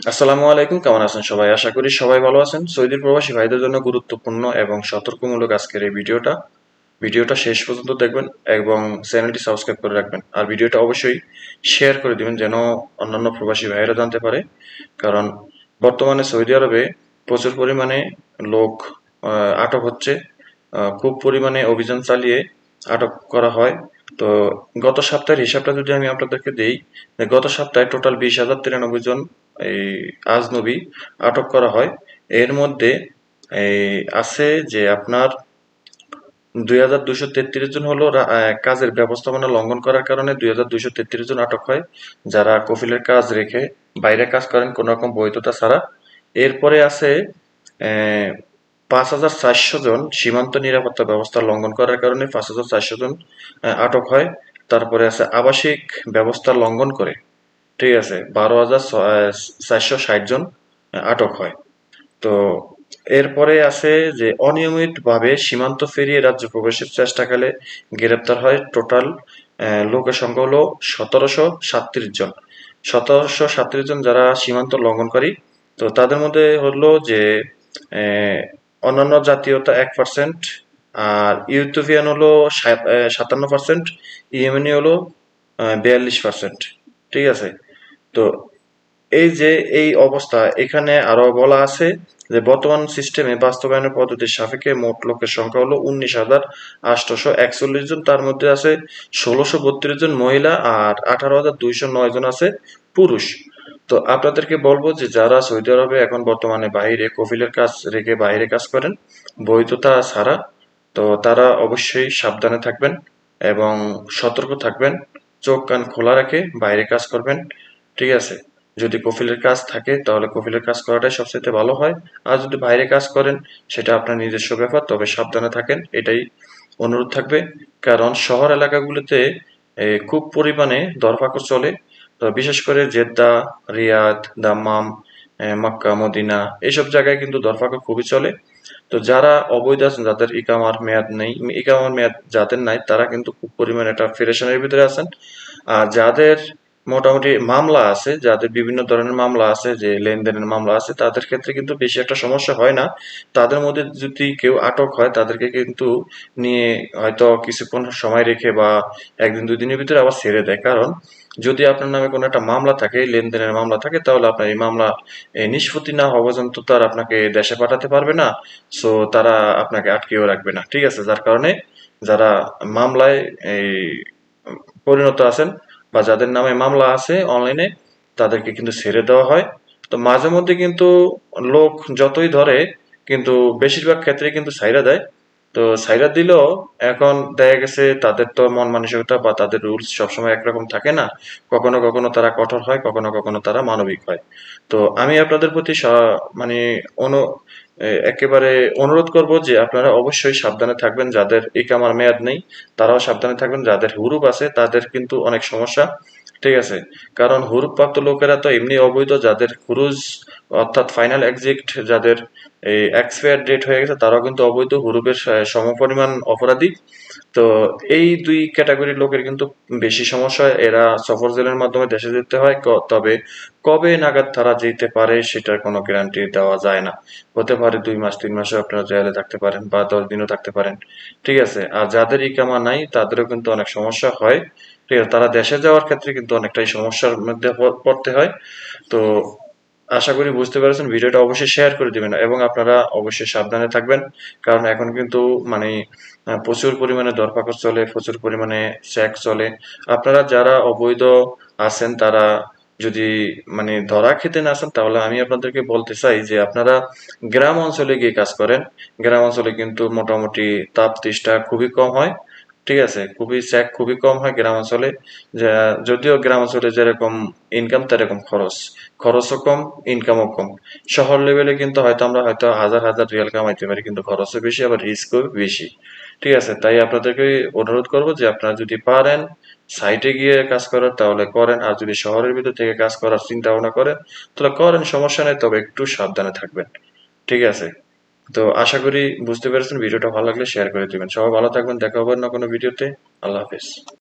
আসসালামু আলাইকুম, কেমন আছেন সবাই? আশা করি সবাই ভালো আছেন। সৌদি প্রবাসী ভাইদের জন্য গুরুত্বপূর্ণ এবং সতর্কমূলক আজকের এই ভিডিওটা। ভিডিওটা শেষ পর্যন্ত দেখবেন এবং চ্যানেলটি সাবস্ক্রাইব করে রাখবেন। আর ভিডিওটা অবশ্যই শেয়ার করে দিবেন যেন অন্যান্য প্রবাসী ভাইয়েরা জানতে পারে। কারণ বর্তমানে সৌদি আরবে প্রচুর পরিমাণে লোক আটক হচ্ছে। খুব পরিমাণে অভিযান চালিয়ে আটক করা হয়। তো গত সপ্তাহের হিসাবটা যদি আমি আপনাদেরকে দেই গত সপ্তাহে টোটাল বিশ হাজার তিরানব্বই জন এই আজনবী আটক করা হয়। এর মধ্যে, এই, আছে যে আপনার দুই হাজার দুইশো তেত্রিশ জন হলো কাজের ব্যবস্থাপনা লঙ্ঘন করার কারণে দুই হাজার দুইশো তেত্রিশ জন আটক হয়। যারা কফিলের কাজ রেখে বাইরে কাজ করেন কোনো রকম বৈধতা ছাড়া। এরপরে আছে পাঁচ হাজার চারশো জন সীমান্ত নিরাপত্তা ব্যবস্থা লঙ্ঘন করার কারণে পাঁচ হাজার চারশো জন আটক হয়। তারপরে আছে আবাসিক ব্যবস্থা লঙ্ঘন করে। ঠিক আছে, বারো হাজার চারশো ষাট জন আটক হয়। তো এরপরে আছে যে, অনিয়মিতভাবে সীমান্ত পেরিয়ে রাজ্য প্রবেশের চেষ্টাকালে গ্রেপ্তার হয় টোটাল লোকের সংখ্যা হলো সতেরোশো সাতত্রিশ জন। সতেরোশো সাতত্রিশ জন যারা সীমান্ত লঙ্ঘনকারী, তো তাদের মধ্যে হলো যে অন্যান্য জাতীয়তা এক পার্সেন্ট আর ইউথোপিয়ান হলো সাতান্ন পার্সেন্ট ইয়েমেনি হলো বিয়াল্লিশ পার্সেন্ট ঠিক আছে? তো এই যে এই অবস্থা, এখানে আরও বলা আছে যে বর্তমান সিস্টেমে বাস্তবায়নের পদ্ধতির সাপেক্ষে মোট লোকের সংখ্যা হলো উনিশ হাজার আটশোশো একচল্লিশ জন। তার মধ্যে আছে ষোলোশো বত্রিশ জন মহিলা আর আঠারো হাজার দুইশো নয় জন আছে পুরুষ। তো আপনাদেরকে বলব যে যারা সৌদি আরবে এখন বর্তমানে বাইরে কফিলের কাজ রেখে বাইরে কাজ করেন, বৈধতা ছাড়া, তো তারা অবশ্যই সাবধানে থাকবেন এবং সতর্ক থাকবেন, চোখ কান খোলা রেখে বাইরে কাজ করবেন। ঠিক আছে? যদি কফিলের কাজ থাকে, তাহলে কফিলের কাজ করাটাই সবচেয়ে ভালো হয়। আর যদি বাইরে কাজ করেন, সেটা আপনার নিজস্ব ব্যাপার, তবে সাবধানে থাকেন। এটাই অনুরোধ থাকবে। কারণ শহর এলাকাগুলোতে খুব পরিমাণে দরপাকড় চলে। বিশেষ করে Jeddah, Riyadh, Dammam Mecca, Medina এইসব জায়গায় কিন্তু দরপাকড় খুবই চলে। তো যারা অবৈধ আছেন, যাদের ইকামার মেয়াদ নেই ইকামার মেয়াদ যাদের নাই, তারা কিন্তু খুব পরিমাণে একটা ফেরেশনের ভিতরে আছেন। আর যাদের মোটামুটি মামলা আছে, যাদের বিভিন্ন ধরনের মামলা আছে, যে লেনদেনের মামলা আছে, তাদের ক্ষেত্রে কিন্তু বেশি একটা সমস্যা হয় না। তাদের মধ্যে যদি কেউ আটক হয়, তাদেরকে কিন্তু নিয়ে হয়তো কিছুক্ষণ সময় রেখে বা একদিন, দুই দিনের ভিতরে আবার ছেড়ে দেয়। কারণ যদি আপনার নামে কোনো একটা মামলা থাকে, লেনদেনের মামলা থাকে, তাহলে আপনার এই মামলা নিষ্পত্তি না হওয়া পর্যন্ত তার আপনাকে দেশে পাঠাতে পারবে না। সো তারা আপনাকে আটকেও রাখবে না। ঠিক আছে? যার কারণে যারা মামলায় এই পরিণত আছেন বা যাদের নামে মামলা আছে অনলাইনে তাদেরকে কিন্তু ছেড়ে দেওয়া হয়। তো মাঝে মধ্যে কিন্তু লোক যতই ধরে, কিন্তু বেশিরভাগ ক্ষেত্রে কিন্তু সাইরা দেয়। তো সাইরা দিলেও এখন দেখা গেছে তাদের তো মন মানসিকতা বা তাদের রুলস সবসময় একরকম থাকে না। কখনো কখনো তারা কঠোর হয়, কখনো কখনো তারা মানবিক হয়। তো আমি আপনাদের প্রতি মানে অনু একেবারে অনুরোধ করব যে আপনারা অবশ্যই সাবধানে থাকবেন যাদের ইকামার মেয়াদ নেই, তারাও সাবধানে থাকবেন, যাদের হুরুপ আছে তাদের কিন্তু অনেক সমস্যা। ঠিক আছে। কারণ হুরুপ প্রাপ্ত লোকেরা তো এমনি অবৈধ যাদের হুরুজ অর্থাৎ ফাইনাল এক্সিট যাদের এই এক্সপায়ার ডেট হয়ে গেছে, তারাও কিন্তু অবৈধ হুরুপের সমপরিমাণ অপরাধী। তো এই দুই ক্যাটাগরির লোকের কিন্তু বেশি সমস্যা হয়। এরা সফর জেলের মাধ্যমে দেশে যেতে হয়। তবে কবে নাগাদ তারা যেতে পারে সেটার কোনো গ্যারান্টি দেওয়া যায় না। হতে পারে দুই মাস, তিন মাসও আপনারা জেলে থাকতে পারেন বা দশ দিনও থাকতে পারেন। ঠিক আছে, আর যাদের ইকামা নাই, তাদেরও কিন্তু অনেক সমস্যা হয়। ঠিক আছে তারা দেশে যাওয়ার ক্ষেত্রে কিন্তু অনেকটাই সমস্যার মধ্যে পড়তে হয়। তো আশা করি বুঝতে পেরেছেন, ভিডিওটা অবশ্যই শেয়ার করে দিবেন এবং আপনারা অবশ্যই সাবধানে থাকবেন, কারণ এখন কিন্তু মানে প্রচুর পরিমাণে দরপাকড় চলে, প্রচুর পরিমাণে চেক চলে। আপনারা যারা অবৈধ আছেন, তারা যদি মানে ধরা খেতে না আসেন তাহলে আমি আপনাদেরকে বলতে চাই যে আপনারা গ্রাম অঞ্চলে গিয়ে কাজ করেন। গ্রাম অঞ্চলে কিন্তু মোটামুটি তাপ তৃষ্ণা খুবই কম হয়। ঠিক আছে, খুবই চেক খুবই কম হয় গ্রাম অঞ্চলে। যদিও গ্রাম অঞ্চলে যেরকম ইনকাম তেরকম খরচ। খরচও কম ইনকামও কম। শহর লেভেলে কিন্তু হয়তো আমরা হয়তো হাজার হাজার রিয়াল কামাইতে পারি, কিন্তু খরচও বেশি, আবার রিস্কও বেশি। ঠিক আছে, তাই আপনাদেরকে অনুরোধ করব যে আপনারা যদি পারেন সাইটে গিয়ে কাজ করার, তাহলে করেন। আর যদি শহরের ভিতর থেকে কাজ করার চিন্তা ভাবনা করেন, তাহলে করেন, সমস্যা নেই, তবে একটু সাবধানে থাকবেন। ঠিক আছে। তো আশা করি বুঝতে পেরেছেন। ভিডিওটা ভালো লাগলে শেয়ার করে দিবেন। সবাই ভালো থাকবেন। দেখা হবে না কোনো ভিডিওতে। আল্লাহ হাফেজ।